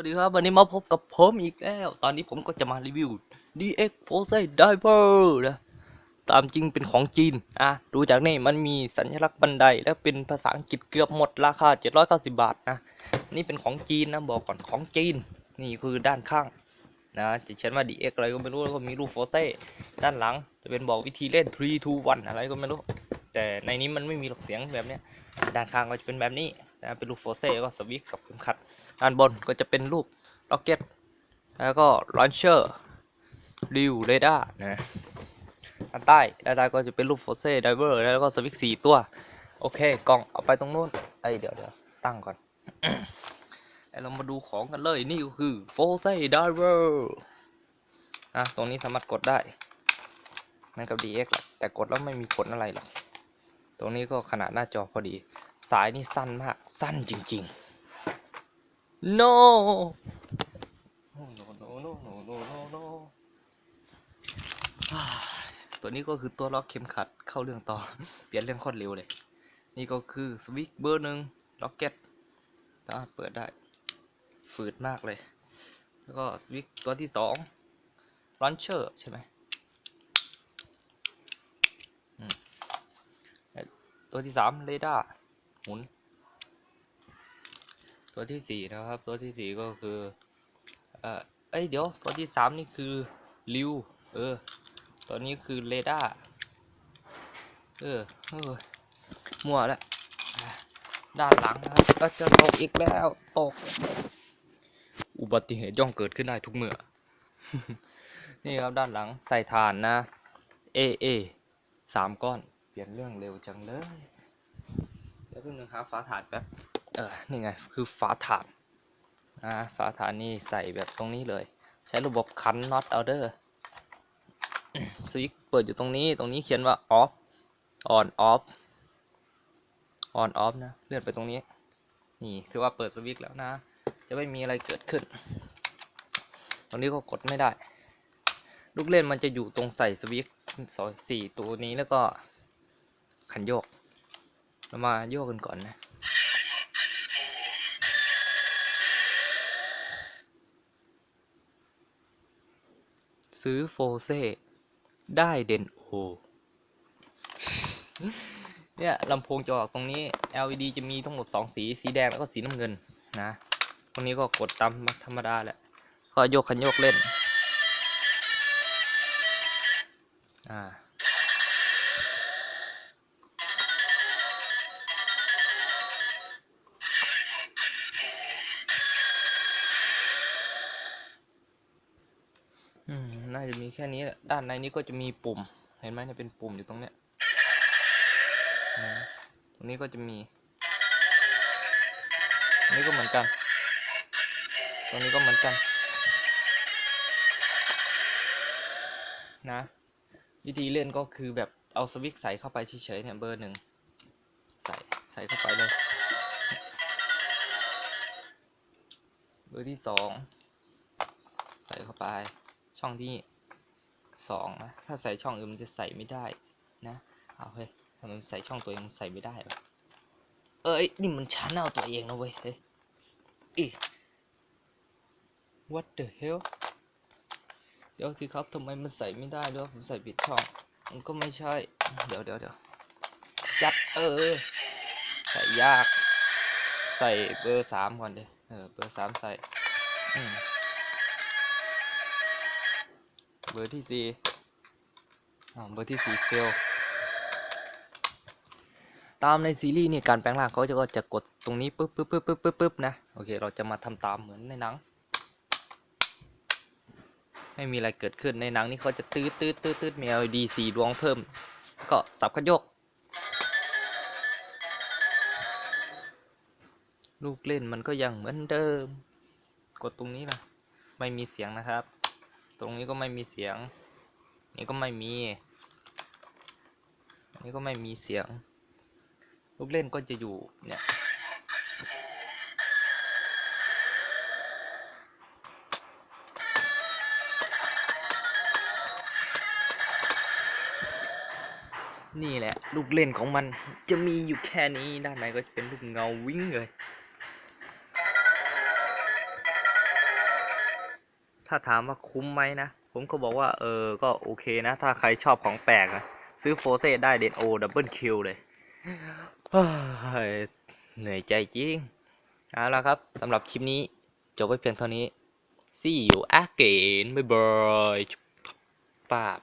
วัสดีครับวันนี้มาพบกับผมอีกแล้ว ตอนนี้ผมก็จะมารีวิว DX Pose Diver นะตามจริงเป็นของจีนอะดูจากนี่มันมีสัญลักษณ์บันไดและเป็นภาษาอังกฤษเกือบหมดราคา 790 บาทนะนี่เป็นของจีนนะบอกก่อนของจีน นี่คือด้านข้างนะจะเขียนว่า DX อะไรก็ไม่รู้แล้วก็มีรูปโฟเซด้านหลัง จะเป็นบอกวิธีเล่น 3 2 1 อะไรก็ไม่รู้ แต่ในนี้มันไม่มีหรอกเสียงแบบเนี้ยด้านข้างก็จะเป็นแบบนี้ นะเป็นรูปโฟเซแล้วก็สวิตกับเข็มขัดด้านบนก็จะเป็นรูปล็อกเก็ตแล้วก็ลอนเชอร์ริวเรดาร์นะด้านใต้ด้านใต้ก็จะเป็นรูปโฟเซ่ไดเวอร์แล้วก็สวิตสี่ตัว โอเคกล่องเอาไปตรงนู้นไอเดี๋ยวเดี๋ยวตั้งก่อนเรามาดูของกันเลยนี่ก็คือโฟเซ่ไดเวอร์นะตรงนี้สามารถกดได้เหมือนกับ DX แหละแต่กดแล้วไม่มีผลอะไรหรอก ตรงนี้ก็ขนาดหน้าจอพอดี สายนี่สั้นมาก สั้นจริงๆ no no no no no no no no no อ่าตัวนี้ก็คือตัวล็อกเข็มขัดเข้าเรื่องต่อ เปลี่ยนเรื่องโคตรเร็วเลย นี่ก็คือสวิตช์เบอร์หนึ่งล็อกเก็ตสามารถเปิดได้ ฝืดมากเลย แล้วก็สวิตช์ตัวที่สองลันเชอร์ใช่ไหมอืมและตัวที่สามเรดาร์ หมุน ตัวที่สี่นะครับ ตัวที่สี่ก็คือเออเอ้ยเดี๋ยวตัวที่สามนี่คือริวเออตัวนี้คือเรดาร์เออเออมั่วแล้วอะด้านหลังนะครับก็จะตกอีกแล้วตก อุบัติเหตุย่อมเกิดขึ้นได้ทุกเมื่อ นี่ครับด้านหลังใส่ฐานนะ เอเอสามก้อน เปลี่ยนเรื่องเร็วจังเลย ยวเพิ่งนึงหาฝาถ่านแป๊บ เออ นี่ไง คือฝาถ่านอ่าฝาถ่านนี่ใส่แบบตรงนี้เลย ใช้ระบบคันน็อตเอาเดอร์สวิตช์เปิดอยู่ตรงนี้ ตรงนี้เขียนว่า off on off on off นะ เลื่อนไปตรงนี้ นี่ ถือว่าเปิดสวิตช์แล้วนะ จะไม่มีอะไรเกิดขึ้น ตรงนี้ก็กดไม่ได้ ลูกเล่นมันจะอยู่ตรงใส่สวิตช์สองสี่ตัวนี้แล้วก็ขันโยก เรามาโยกกันก่อนนะซื้อโฟเซ่ได้เดนโอ เนี่ยลำโพงจะออกตรงนี้ LED จะมีทั้งหมด 2 สี สีแดงแล้วก็สีน้ำเงินนะตรงนี้ก็กดตามธรรมดาแหละ ก็โยกคันโยกเล่น อ่า น่าจะมีแค่นี้แหละด้านในนี้ก็จะมีปุ่ม เห็นไหมเนี่ยเป็นปุ่มอยู่ตรงเนี้ยตรงนี้ก็จะมี นี้ก็เหมือนกัน ตรงนี้ก็เหมือนกัน นะ วิธีเล่นก็คือแบบเอาสวิตช์ใส่เข้าไปเฉยๆเนี่ยเบอร์หนึ่งใส่ใส่เข้าไปเลย เบอร์ที่สองใส่เข้าไป ช่องที่สองนะ ถ้าใส่ช่องอื่นมันจะใส่ไม่ได้นะ เอาเฮ้ยทำไมใส่ช่องตัวเองมันใส่ไม่ได้วะเอ้ย นี่มันชาแนลตัวเองนะเว้ย เฮ้ยอี what the hell เดี๋ยวสิครับทำไมมันใส่ไม่ได้ด้วยผมใส่ผิดช่อง มันก็ไม่ใช่ เดี๋ยวเดี๋ยวเดี๋ยวจัดเออ ใส่ยาก ใส่เบอร์สามก่อนเดี๋ยวเออ เบอร์สามใส่ อืม อร์ที่สี่อ่าเบอร์ที่สี่เฟลตามในซีรีส์เนี่ยการแปลงร่างเขาจะก็จะกดตรงนี้ปึ๊บปึ๊บปึ๊บปึ๊บปึ๊บปึ๊บนะโอเคเราจะมาทำตามเหมือนในหนัง ไม่มีอะไรเกิดขึ้นในหนังนี่เขาจะตืดตืดตืดตืดมี LED สีดวงเพิ่ม ก็สับขยก ลูกเล่นมันก็ยังเหมือนเดิม กดตรงนี้นะไม่มีเสียงนะครับ ตรงนี้ก็ไม่มีเสียง นี่ก็ไม่มี นี่ก็ไม่มีเสียง ลูกเล่นก็จะอยู่เนี่ยนี่แหละ ลูกเล่นของมันจะมีอยู่แค่นี้ด้านในก็จะเป็นรูปเงาวิ่งเลย ถ้าถามว่าคุ้มไหมนะ ผมก็บอกว่าเออก็โอเคนะ ถ้าใครชอบของแปลกนะ ซื้อโฟเซได้เดนโอดับเบิลคิวเลยเหนื่อยใจจริง เอาละครับสำหรับคลิปนี้ จบไว้เพียงเท่านี้ see you again bye bye ป้าบ